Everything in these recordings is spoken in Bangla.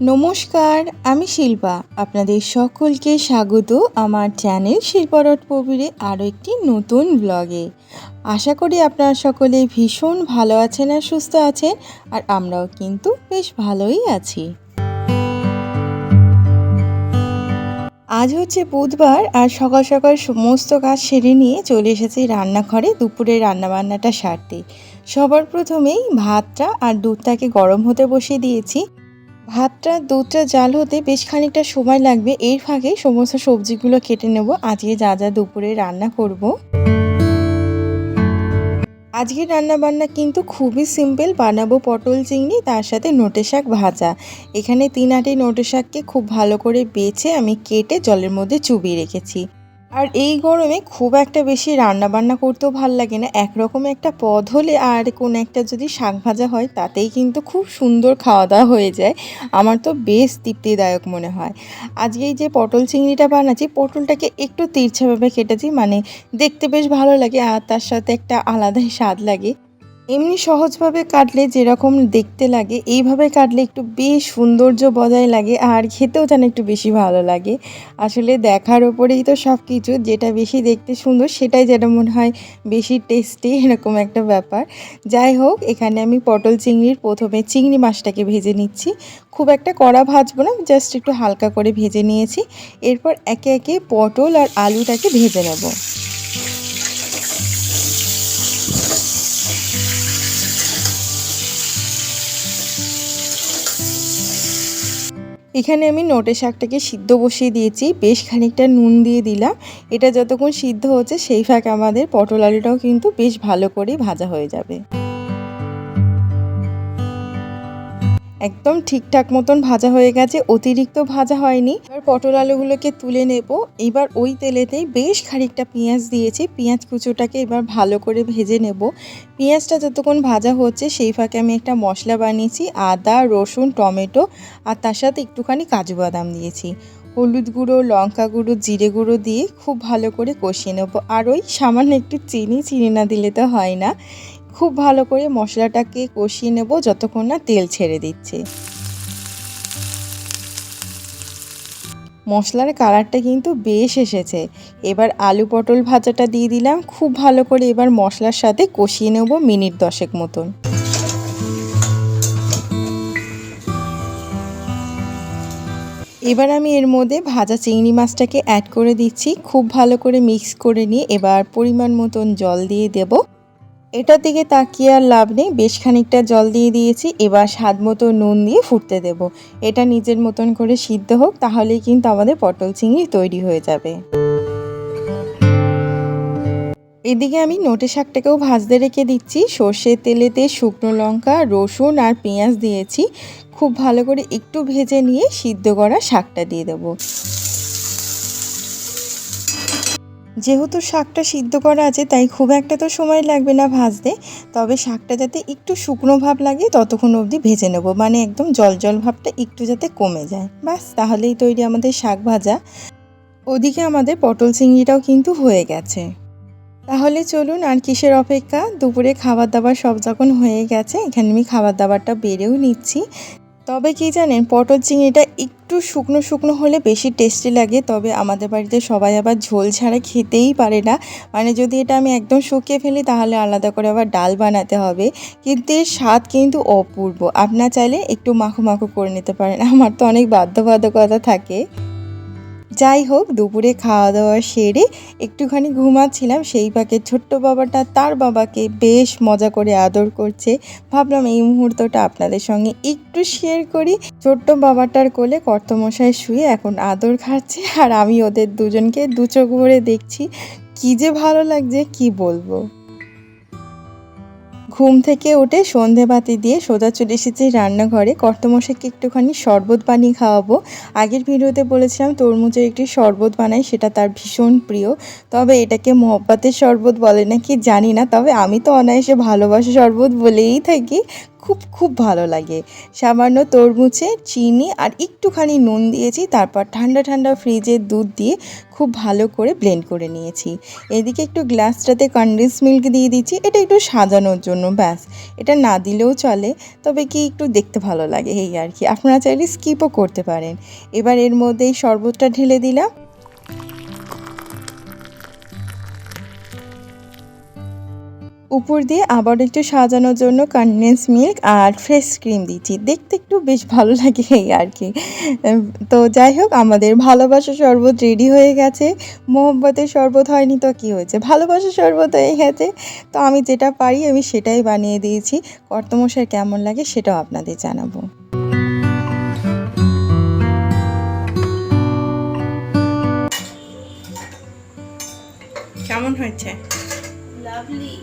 নমস্কার, আমি শিল্পা। আপনাদের সকলকে স্বাগত আমার চ্যানেল শিল্পারট প্রবীরে আরও একটি নতুন ব্লগে আশা করি আপনারা সকলে ভীষণ ভালো আছেন আর সুস্থ আছেন, আর আমরাও কিন্তু বেশ ভালোই আছি। আজ হচ্ছে বুধবার আর সকাল সকাল সমস্ত কাজ সেরে নিয়ে চলে এসেছি রান্নাঘরে দুপুরে রান্নাবান্নাটা সারতে। সবার প্রথমেই ভাতটা আর দুধটাকে গরম হতে বসিয়ে দিয়েছি। ভাতটা, দুধটা, জাল হতে বেশ খানিকটা সময় লাগবে। এর ফাঁকে সমস্ত সবজিগুলো কেটে নেব। আজকে যা যা দুপুরে রান্না করব। আজকের রান্না বান্না কিন্তু খুবই সিম্পল। বানাবো পটল চিংড়ি, তার সাথে নোটে শাক ভাজা। এখানে তিন আটি নোটে শাককে খুব ভালো করে বেছে আমি কেটে জলের মধ্যে চুবিয়ে রেখেছি। আর এই গরমে খুব একটা বেশি রান্না বান্না করতেও ভালো লাগে না। একরকম একটা পদ হলে আর কোন একটা যদি শাক ভাজা হয়, তাতেই কিন্তু খুব সুন্দর খাওয়া দাওয়া হয়ে যায়। আমার তো বেশ তৃপ্তিদায়ক মনে হয়। আজকে এই যে পটল চিংড়িটা বানাচ্ছি, পটলটাকে একটু তীর্ছাভাবে কেটেছি মানে দেখতে বেশ ভালো লাগে আর তার সাথে একটা আলাদাই স্বাদ লাগে। এমনি সহজভাবে কাটলে যেরকম দেখতে লাগে, এইভাবে কাটলে একটু বেশ সৌন্দর্য বজায় লাগে আর খেতেও যেন একটু বেশি ভালো লাগে। আসলে দেখার ওপরেই তো সব কিছু যেটা বেশি দেখতে সুন্দর সেটাই যেন মনে হয় বেশি টেস্টি এরকম একটা ব্যাপার। যাই হোক, এখানে আমি পটল চিংড়ির প্রথমে চিংড়ি মাছটাকে ভেজে নিচ্ছি। খুব একটা কড়া ভাজবো না জাস্ট একটু হালকা করে ভেজে নিয়েছি। এরপর একে একে পটল আর আলুটাকে ভেজে নেব। এখানে আমি নোটে শাকটাকে সিদ্ধ বসিয়ে দিয়েছি, বেশ খানিকটা নুন দিয়ে দিলাম। এটা যতক্ষণ সিদ্ধ হচ্ছে, সেই ফাঁকে আমাদের পটল আলুটাও কিন্তু বেশ ভালো করে ভাজা হয়ে যাবে। একদম ঠিকঠাক মতন ভাজা হয়ে গেছে, অতিরিক্ত ভাজা হয়নি। এবার পটল আলুগুলোকে তুলে নেব। এবার ওই তেলেতেই বেশ খানিকটা পেঁয়াজ দিয়েছি। পেঁয়াজ কুচোটাকে এবার ভালো করে ভেজে নেব। পেঁয়াজটা যতক্ষণ ভাজা হচ্ছে, সেই ফাঁকে আমি একটা মশলা বানিয়েছি, আদা, রসুন, টমেটো, আর তার সাথে একটুখানি কাজু বাদাম দিয়েছি। হলুদ গুঁড়ো, লঙ্কা গুঁড়ো, জিরে গুঁড়ো দিয়ে খুব ভালো করে কষিয়ে নেব। আর ওই সামান্য একটু চিনি চিনি না দিলে তো হয় না। খুব ভালো করে মশলাটাকে কষিয়ে নেব যতক্ষণ না তেল ছেড়ে দিচ্ছে। মশলার কালারটা কিন্তু বেশ এসেছে। এবার আলু পটল ভাজাটা দিয়ে দিলাম। খুব ভালো করে এবার মশলার সাথে কষিয়ে নেব মিনিট দশেক মতন। এবার আমি এর মধ্যে ভাজা চিংড়ি মাছটাকে অ্যাড করে দিচ্ছি। খুব ভালো করে মিক্স করে নিয়ে এবার পরিমাণ মতন জল দিয়ে দেবো। এটার দিকে তাকিয়ে আর লাভ নেই। বেশ খানিকটা জল দিয়ে দিয়েছি। এবার স্বাদ মতো নুন দিয়ে ফুটতে দেব। এটা নিজের মতন করে সিদ্ধ হোক, তাহলেই কিন্তু আমাদের পটল চিংড়ি তৈরি হয়ে যাবে। এদিকে আমি নোটে শাকটাকেও ভাজতে রেখে দিচ্ছি। সর্ষের তেলেতে শুকনো লঙ্কা, রসুন আর পেঁয়াজ দিয়েছি। খুব ভালো করে একটু ভেজে নিয়ে সিদ্ধ করা শাকটা দিয়ে দেবো। যেহেতু শাকটা সিদ্ধ করা আছে, তাই খুব একটা তো সময় লাগবে না ভাজতে। তবে শাকটা যাতে একটু শুকনো ভাব লাগে, ততক্ষণ অবধি ভেজে নেব। মানে একদম জল জল ভাবটা একটু যাতে কমে যায়। ব্যাস, তাহলেই তৈরি আমাদের শাক ভাজা। ওদিকে আমাদের পটল চিংড়িটাও কিন্তু হয়ে গেছে। তাহলে চলুন আর কিসের অপেক্ষা? দুপুরে খাবার দাবার সব যখন হয়ে গেছে, এখানে আমি খাবার দাবারটা বেড়েও নিচ্ছি। তবে কি জানেন, পটল চিংড়িটা একটু শুকনো শুকনো হলে বেশি টেস্টি লাগে। তবে আমাদের বাড়িতে সবাই আবার ঝোল ছাড়া খেতেই পারে না। মানে যদি এটা আমি একদম শুকিয়ে ফেলি, তাহলে আলাদা করে আবার ডাল বানাতে হবে। কিন্তু এর স্বাদ কিন্তু অপূর্ব। আপনার চাইলে একটু মাখো মাখো করে নিতে পারেন। আমার তো অনেক বাধ্যবাধকতা থাকে। যাই হোক, দুপুরে খাওয়া দাওয়া সেরে একটুখানি ঘুমাচ্ছিলাম। সেই পাকে ছোট্ট বাবাটা তার বাবাকে বেশ মজা করে আদর করছে। ভাবলাম এই মুহূর্তটা আপনাদের সঙ্গে একটু শেয়ার করি। ছোট্ট বাবাটার কোলে কর্তমশায় শুয়ে এখন আদর খাচ্ছে আর আমি ওদের দুজনকে দু চোখ ভরে দেখছি। কী যে ভালো লাগছে, কি বলব? ঘুম থেকে উঠে সন্ধে বাতি দিয়ে সোজা চলে এসেছি রান্নাঘরে। কর্তমশাকে একটুখানি শরবত বানিয়ে খাওয়াবো। আগের ভিডিওতে বলেছিলাম, তরমুজের একটি শরবত বানাই, সেটা তার ভীষণ প্রিয়। তবে এটাকে মহব্বতের শরবত বলে নাকি জানি না, তবে আমি তো অনায়াসে ভালোবাসা শরবত বলেই থাকি। খুব খুব ভালো লাগে। সামান্য তরমুজে চিনি আর একটুখানি নুন দিয়েছি, তারপর ঠান্ডা ঠান্ডা ফ্রিজের দুধ দিয়ে খুব ভালো করে ব্লেন্ড করে নিয়েছি। এদিকে একটু গ্লাসটাতে কনডেন্স মিল্ক দিয়ে দিচ্ছি, এটা একটু সাজানোর জন্য, ব্যাস। এটা না দিলেও চলে, তবে কি একটু দেখতে ভালো লাগে, এই আর কি। আপনারা চাইলে স্কিপও করতে পারেন। এবার এর মধ্যে এই শরবতটা ঢেলে দিলাম। উপর দিয়ে আবার একটু সাজানোর জন্য কনডেন্স মিল্ক আর ফ্রেশ ক্রিম দিচ্ছি। দেখতে একটু বেশ ভালো লাগে এই আর কি। তো যাই হোক আমাদের ভালোবাসা শরবত রেডি হয়ে গেছে। মোহব্বতের শরবত হয়নি তো কি হয়েছে? ভালোবাসা শরবত হয়ে গেছে। তো আমি যেটা পারি আমি সেটাই বানিয়ে দিয়েছি। কর্তমশাই কেমন লাগে সেটাও আপনাদের জানাব। কেমন হয়েছে? লাভলি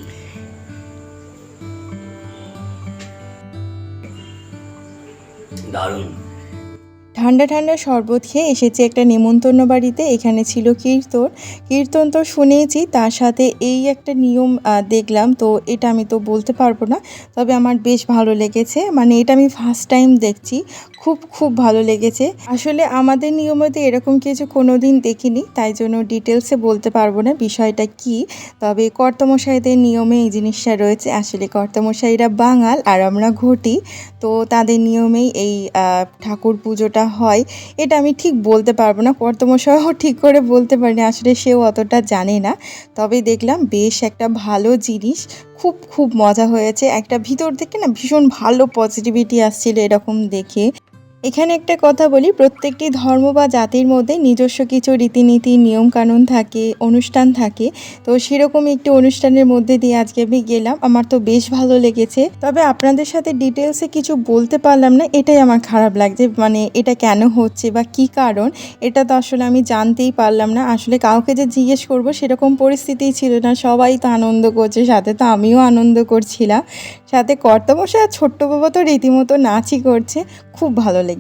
দারুণ। ঠান্ডা ঠান্ডা শরবত খেয়ে এসেছি একটা নেমন্তন্ন বাড়িতে, এখানে ছিল কীর্তন। কীর্তন তো শুনেছি, তার সাথে এই একটা নিয়ম দেখলাম, তো এটা আমি তো বলতে পারব না, তবে আমার বেশ ভালো লেগেছে মানে এটা আমি ফার্স্ট টাইম দেখছি। খুব খুব ভালো লেগেছে। আসলে আমাদের নিয়মতে এরকম কিছু কোনো দিন দেখিনি, তাই জন্য ডিটেলসে বলতে পারব না বিষয়টা কি। তবে কর্তমশাইদের নিয়মে এই জিনিসটা রয়েছে। আসলে কর্তমশাইরা বাঙাল আর আমরা ঘটি, তো তাদের নিয়মেই এই ঠাকুর পুজোটা হয়। এটা আমি ঠিক বলতে পারব না, কর্তমশাইও ঠিক করে বলতে পারি আসলে সেও অতটা জানে না। তবে দেখলাম বেশ একটা ভালো জিনিস, খুব খুব মজা হয়েছে। একটা ভিতর থেকে না ভীষণ ভালো পজিটিভিটি আসছিল এরকম দেখে। এখানে একটা কথা বলি, প্রত্যেকটি ধর্ম বা জাতির মধ্যে নিজস্ব কিছু রীতিনীতি, নিয়মকানুন থাকে, অনুষ্ঠান থাকে। তো সেরকম একটি অনুষ্ঠানের মধ্যে দিয়ে আজকে আমি গেলাম। আমার তো বেশ ভালো লেগেছে। তবে আপনাদের সাথে ডিটেলসে কিছু বলতে পারলাম না, এটাই আমার খারাপ লাগছে। মানে এটা কেন হচ্ছে বা কি কারণ, এটা তো আসলে আমি জানতেই পারলাম না। আসলে কাউকে যে জিজ্ঞেস করব সেরকম পরিস্থিতিই ছিল না। সবাই তো আনন্দ করছে, সাথে তো আমিও আনন্দ করছিলাম। সাথে কর্তমশাই আর ছোট্ট বাবা তো রীতিমতো নাচই করছে। খুব ভালো লেগেছে।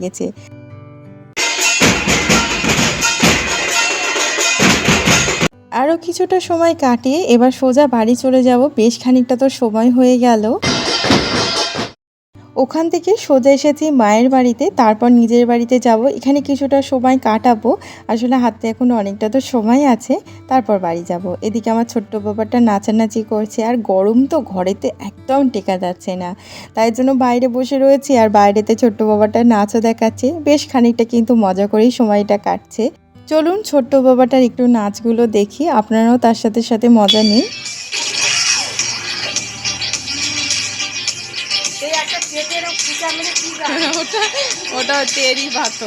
আরও কিছুটা সময় কাটিয়ে এবার সোজা বাড়ি চলে যাব। বেশ খানিকটা তো সময় হয়ে গেল। ওখান থেকে সোজা এসেছি মায়ের বাড়িতে, তারপর নিজের বাড়িতে যাব। এখানে কিছুটা সময় কাটাবো। আসলে হাতে এখন অনেকটা তো সময় আছে। তারপর বাড়ি যাব। এদিকে আমার ছোট্ট বাবাটা নাচানাচি করছে আর গরম তো ঘরেতে একদম টেকা যাচ্ছে না। তাই জন্য বাইরে বসে রয়েছি আর বাইরেতে ছোট্ট বাবাটা নাচও দেখাচ্ছে। বেশ খানিকটা কিন্তু মজা করেই সময়টা কাটছে। চলুন ছোট্ট বাবাটার একটু নাচগুলো দেখি। আপনারাও তার সাথে সাথে মজা নিন। ওটা ওটা দেখছ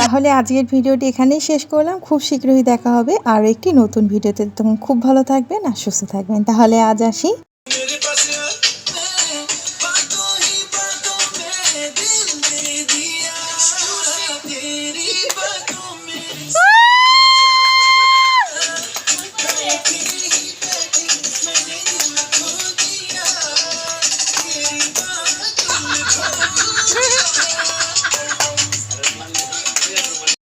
তাহলে আজকের ভিডিওটি এখানেই শেষ করলাম। খুব শীঘ্রই দেখা হবে আর একটি নতুন ভিডিওতে। তখন খুব ভালো থাকবেন আর সুস্থ থাকবেন। তাহলে আজ আসি।